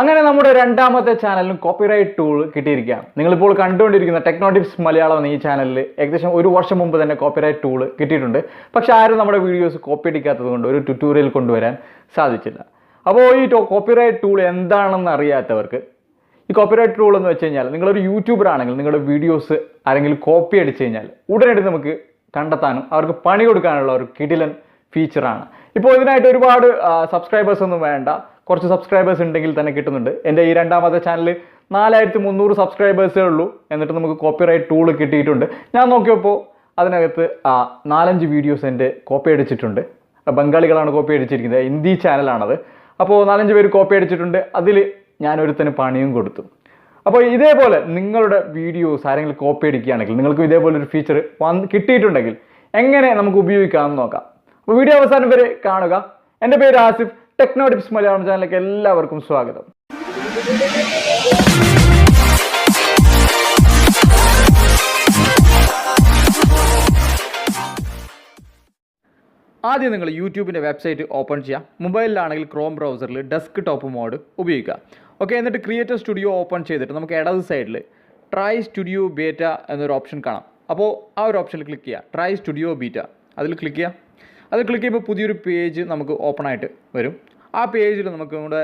അങ്ങനെ നമ്മുടെ രണ്ടാമത്തെ ചാനലിന് കോപ്പിറൈറ്റ് ടൂൾ കിട്ടിയിരിക്കുകയാണ്. നിങ്ങളിപ്പോൾ കണ്ടുകൊണ്ടിരിക്കുന്ന ടെക്നോട്ടിപ്സ് മലയാളം എന്ന ഈ ചാനലിൽ ഏകദേശം ഒരു വർഷം മുമ്പ് തന്നെ കോപ്പിറൈറ്റ് ടൂൾ കിട്ടിയിട്ടുണ്ട്. പക്ഷേ ആരും നമ്മുടെ വീഡിയോസ് കോപ്പി അടിക്കാത്തത് കൊണ്ട് ഒരു ട്യൂട്ടോറിയൽ കൊണ്ടുവരാൻ സാധിച്ചില്ല. അപ്പോൾ ഈ കോപ്പിറൈറ്റ് ടൂൾ എന്താണെന്ന് അറിയാത്തവർക്ക് ഈ കോപ്പിറൈറ്റ് ടൂൾ എന്ന് വെച്ച് കഴിഞ്ഞാൽ നിങ്ങളൊരു യൂട്യൂബർ ആണെങ്കിൽ നിങ്ങളുടെ വീഡിയോസ് ആരെങ്കിലും കോപ്പി അടിച്ചു കഴിഞ്ഞാൽ ഉടനടി നമുക്ക് കണ്ടെത്താനും അവർക്ക് പണി കൊടുക്കാനുള്ള ഒരു കിടിലൻ ഫീച്ചറാണ് ഇപ്പോൾ ഇതിനായിട്ട് ഒരുപാട് സബ്സ്ക്രൈബേഴ്സ് ഒന്നും വേണ്ട. കുറച്ച് സബ്സ്ക്രൈബേഴ്സ് ഉണ്ടെങ്കിൽ തന്നെ കിട്ടുന്നുണ്ട്. എന്റെ ഈ രണ്ടാമത്തെ ചാനൽ നാലായിരത്തി മുന്നൂറ് സബ്സ്ക്രൈബേഴ്സേ ഉള്ളൂ എന്നിട്ട് നമുക്ക് കോപ്പിറൈറ്റ് ടൂൾ കിട്ടിയിട്ടുണ്ട്. ഞാൻ നോക്കിയപ്പോൾ അതിനകത്ത് ആ, നാലഞ്ച് വീഡിയോസ് എന്റെ കോപ്പി അടിച്ചിട്ടുണ്ട്. ബംഗാളികളാണ് കോപ്പി അടിച്ചിരിക്കുന്നത്. ഹിന്ദി ചാനലാണത് അപ്പോൾ നാലഞ്ച് പേര് കോപ്പി അടിച്ചിട്ടുണ്ട്. അതിൽ ഞാനൊരുത്തന് പണിയും കൊടുത്തു. അപ്പോൾ ഇതേപോലെ നിങ്ങളുടെ വീഡിയോസ് ആരെങ്കിലും കോപ്പി അടിക്കുകയാണെങ്കിൽ നിങ്ങൾക്ക് ഇതേപോലെ ഒരു ഫീച്ചർ വന്ന് കിട്ടിയിട്ടുണ്ടെങ്കിൽ എങ്ങനെ നമുക്ക് ഉപയോഗിക്കാമെന്ന് നോക്കാം. അപ്പോൾ വീഡിയോ അവസാനം വരെ കാണുക. എന്റെ പേര് ആസിഫ്. ടെക്നോ ടിപ്സ് മലയാളം ചാനലിലേക്ക് എല്ലാവർക്കും സ്വാഗതം. ആദ്യം നിങ്ങൾ യൂട്യൂബിന്റെ വെബ്സൈറ്റ് ഓപ്പൺ ചെയ്യുക. മൊബൈലിലാണെങ്കിൽ ക്രോം ബ്രൗസറിൽ ഡെസ്ക് ടോപ്പ് മോഡ് ഉപയോഗിക്കുക. ഓക്കെ എന്നിട്ട് ക്രിയേറ്റർ സ്റ്റുഡിയോ ഓപ്പൺ ചെയ്തിട്ട് നമുക്ക് ഇടത് സൈഡിൽ ട്രൈ സ്റ്റുഡിയോ ബേറ്റ എന്നൊരു ഓപ്ഷൻ കാണാം. അപ്പോൾ ആ ഒരു ഓപ്ഷനിൽ ക്ലിക്ക് ചെയ്യുക. ട്രൈ സ്റ്റുഡിയോ ബീറ്റ അതിൽ ക്ലിക്ക് ചെയ്യുക. അത് ക്ലിക്ക് ചെയ്യുമ്പോൾ പുതിയൊരു പേജ് നമുക്ക് ഓപ്പൺ ആയിട്ട് വരും. ആ പേജിൽ നമുക്ക് നമ്മുടെ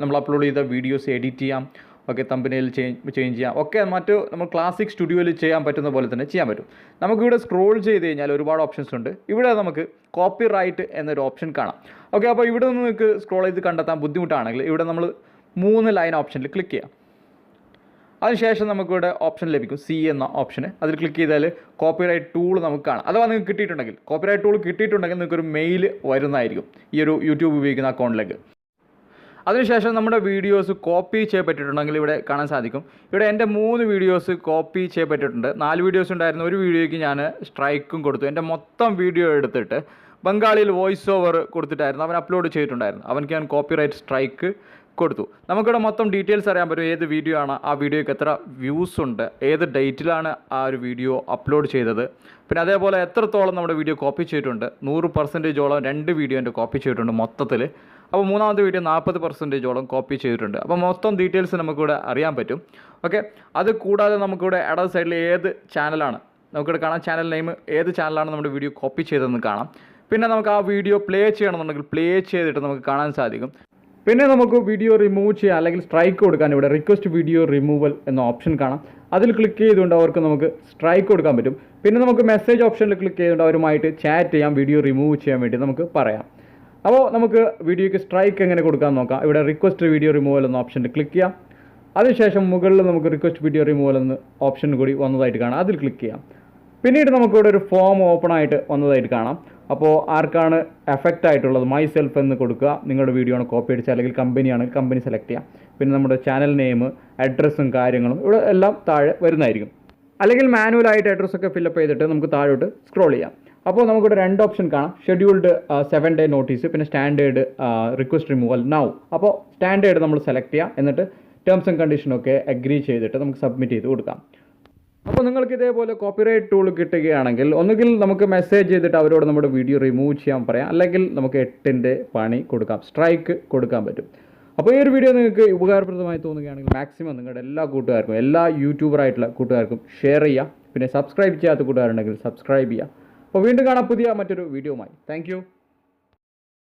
നമ്മൾ അപ്ലോഡ് ചെയ്ത വീഡിയോസ് എഡിറ്റ് ചെയ്യാം. ഓക്കെ തമ്പനയിൽ ചേഞ്ച് ചേഞ്ച് ചെയ്യാം. ഒക്കെ മറ്റ് നമ്മൾ ക്ലാസിക് സ്റ്റുഡിയോയിൽ ചെയ്യാൻ പറ്റുന്ന പോലെ തന്നെ ചെയ്യാൻ പറ്റും. നമുക്കിവിടെ സ്ക്രോൾ ചെയ്ത് കഴിഞ്ഞാൽ ഒരുപാട് ഓപ്ഷൻസ് ഉണ്ട്. ഇവിടെ നമുക്ക് കോപ്പി റൈറ്റ് എന്നൊരു ഓപ്ഷൻ കാണാം. ഓക്കെ അപ്പോൾ ഇവിടെ നിന്ന് നിങ്ങൾക്ക് സ്ക്രോൾ ചെയ്ത് കണ്ടെത്താൻ ബുദ്ധിമുട്ടാണെങ്കിൽ ഇവിടെ നമ്മൾ മൂന്ന് ലൈൻ ഓപ്ഷനിൽ ക്ലിക്ക് ചെയ്യാം. അതിനുശേഷം നമുക്കിവിടെ ഓപ്ഷൻ ലഭിക്കും സി എന്ന ഓപ്ഷന് അതിൽ ക്ലിക്ക് ചെയ്താൽ കോപ്പിറൈറ്റ് ടൂൾ നമുക്ക് കാണാം. അഥവാ നിങ്ങൾക്ക് കിട്ടിയിട്ടുണ്ടെങ്കിൽ കോപ്പിറൈറ്റ് ടൂൾ കിട്ടിയിട്ടുണ്ടെങ്കിൽ നിങ്ങൾക്കൊരു മെയിൽ വരുന്നതായിരിക്കും ഈ ഒരു യൂട്യൂബ് ഉപയോഗിക്കുന്ന അക്കൗണ്ടിലേക്ക് അതിനുശേഷം നമ്മുടെ വീഡിയോസ് കോപ്പി ചെയ്യപ്പെട്ടിട്ടുണ്ടെങ്കിൽ ഇവിടെ കാണാൻ സാധിക്കും. ഇവിടെ എന്റെ മൂന്ന് വീഡിയോസ് കോപ്പി ചെയ്യപ്പെട്ടിട്ടുണ്ട്. നാല് വീഡിയോസ് ഉണ്ടായിരുന്ന ഒരു വീഡിയോയ്ക്ക് ഞാൻ സ്ട്രൈക്കും കൊടുത്തു. എന്റെ മൊത്തം വീഡിയോ എടുത്തിട്ട് ബംഗാളിയിൽ വോയിസ് ഓവർ കൊടുത്തിട്ടായിരുന്നു. അവൻ അപ്ലോഡ് ചെയ്തിട്ടുണ്ടായിരുന്നു. അവൻക്ക് ഞാൻ കോപ്പിറൈറ്റ് സ്ട്രൈക്ക് കൊടുത്തു. നമുക്കിവിടെ മൊത്തം ഡീറ്റെയിൽസ് അറിയാൻ പറ്റും. ഏത് വീഡിയോ ആണ് ആ വീഡിയോയ്ക്ക് എത്ര വ്യൂസ് ഉണ്ട് ഏത് ഡേറ്റിലാണ് ആ ഒരു വീഡിയോ അപ്ലോഡ് ചെയ്തത്. പിന്നെ അതേപോലെ എത്രത്തോളം നമ്മുടെ വീഡിയോ കോപ്പി ചെയ്തിട്ടുണ്ട്. നൂറ് പെർസെന്റേജോളം രണ്ട് വീഡിയോ എന്റെ കോപ്പി ചെയ്തിട്ടുണ്ട് മൊത്തത്തിൽ. അപ്പോൾ മൂന്നാമത്തെ വീഡിയോ നാൽപ്പത് പെർസെന്റേജോളം കോപ്പി ചെയ്തിട്ടുണ്ട്. അപ്പോൾ മൊത്തം ഡീറ്റെയിൽസ് നമുക്കിവിടെ അറിയാൻ പറ്റും. ഓക്കെ അത് കൂടാതെ നമുക്കിവിടെ ഇടത് സൈഡിൽ ഏത് ചാനലാണ് നമുക്കിവിടെ കാണാം ചാനൽ നെയിം ഏത് ചാനലാണ് നമ്മുടെ വീഡിയോ കോപ്പി ചെയ്തതെന്ന് കാണാം. പിന്നെ നമുക്ക് ആ വീഡിയോ പ്ലേ ചെയ്യണമെന്നുണ്ടെങ്കിൽ പ്ലേ ചെയ്തിട്ട് നമുക്ക് കാണാൻ സാധിക്കും. പിന്നെ നമുക്ക് വീഡിയോ റിമൂവ് ചെയ്യാം അല്ലെങ്കിൽ സ്ട്രൈക്ക് കൊടുക്കാൻ ഇവിടെ റിക്വസ്റ്റ് വീഡിയോ റിമൂവൽ എന്ന ഓപ്ഷൻ കാണാം. അതിൽ ക്ലിക്ക് ചെയ്തുകൊണ്ട് അവർക്ക് നമുക്ക് സ്ട്രൈക്ക് കൊടുക്കാൻ പറ്റും. പിന്നെ നമുക്ക് മെസ്സേജ് ഓപ്ഷനിൽ ക്ലിക്ക് ചെയ്തുകൊണ്ട് അവരുമായിട്ട് ചാറ്റ് ചെയ്യാം വീഡിയോ റിമൂവ് ചെയ്യാൻ വേണ്ടി നമുക്ക് പറയാം. അപ്പോൾ നമുക്ക് വീഡിയോയ്ക്ക് സ്ട്രൈക്ക് എങ്ങനെ കൊടുക്കാൻ നോക്കാം? ഇവിടെ റിക്വസ്റ്റ് വീഡിയോ റിമൂവൽ എന്ന ഓപ്ഷനിൽ ക്ലിക്ക് ചെയ്യാം. അതിനുശേഷം മുകളിൽ നമുക്ക് റിക്വസ്റ്റ് വീഡിയോ റിമൂവൽ എന്ന ഓപ്ഷൻ കൂടി വന്നതായിട്ട് കാണാം. അതിൽ ക്ലിക്ക് ചെയ്യാം. പിന്നീട് നമുക്കിവിടെ ഒരു ഫോം ഓപ്പൺ ആയിട്ട് വന്നതായിട്ട് കാണാം. അപ്പോൾ ആർക്കാണ് എഫക്റ്റ് ആയിട്ടുള്ളത്? മൈ സെൽഫ് എന്ന് കൊടുക്കുക. നിങ്ങളുടെ വീഡിയോ ആണ് കോപ്പി അടിച്ച അല്ലെങ്കിൽ കമ്പനിയാണ് കമ്പനി സെലക്ട് ചെയ്യാം. പിന്നെ നമ്മുടെ ചാനൽ നെയിം അഡ്രസ്സും കാര്യങ്ങളും ഇവിടെ എല്ലാം താഴെ വരുന്നതായിരിക്കും. അല്ലെങ്കിൽ മാനുവലായിട്ട് അഡ്രസ്സൊക്കെ ഫില്ലപ്പ് ചെയ്തിട്ട് നമുക്ക് താഴോട്ട് സ്ക്രോൾ ചെയ്യാം. അപ്പോൾ നമുക്കിവിടെ രണ്ട് ഓപ്ഷൻ കാണാം. ഷെഡ്യൂൾഡ് സെവൻ ഡേ നോട്ടീസ് പിന്നെ സ്റ്റാൻഡേർഡ് റിക്വസ്റ്റ് റിമൂവൽ നൗ അപ്പോൾ സ്റ്റാൻഡേർഡ് നമ്മൾ സെലക്ട് ചെയ്യാം. എന്നിട്ട് ടേംസ് ആൻഡ് കണ്ടീഷനൊക്കെ അഗ്രി ചെയ്തിട്ട് നമുക്ക് സബ്മിറ്റ് ചെയ്ത് കൊടുക്കാം. അപ്പോൾ നിങ്ങൾക്ക് ഇതേപോലെ കോപ്പിറൈറ്റ് ടൂൾ കിട്ടുകയാണെങ്കിൽ ഒന്നുകിൽ നമുക്ക് മെസ്സേജ് ചെയ്തിട്ട് അവരോട് നമ്മുടെ വീഡിയോ റിമൂവ് ചെയ്യാൻ പറയാം. അല്ലെങ്കിൽ നമുക്ക് എട്ടിന്റെ പണി കൊടുക്കാം. സ്ട്രൈക്ക് കൊടുക്കാൻ പറ്റും. അപ്പോൾ ഈ ഒരു വീഡിയോ നിങ്ങൾക്ക് ഉപകാരപ്രദമായി തോന്നുകയാണെങ്കിൽ മാക്സിമം നിങ്ങളുടെ എല്ലാ കൂട്ടുകാർക്കും എല്ലാ യൂട്യൂബറായിട്ടുള്ള കൂട്ടുകാർക്കും ഷെയർ ചെയ്യുക. പിന്നെ സബ്സ്ക്രൈബ് ചെയ്യാത്ത കൂട്ടുകാരുണ്ടെങ്കിൽ സബ്സ്ക്രൈബ് ചെയ്യുക. അപ്പോൾ വീണ്ടും കാണാം പുതിയ മറ്റൊരു വീഡിയോയുമായി താങ്ക്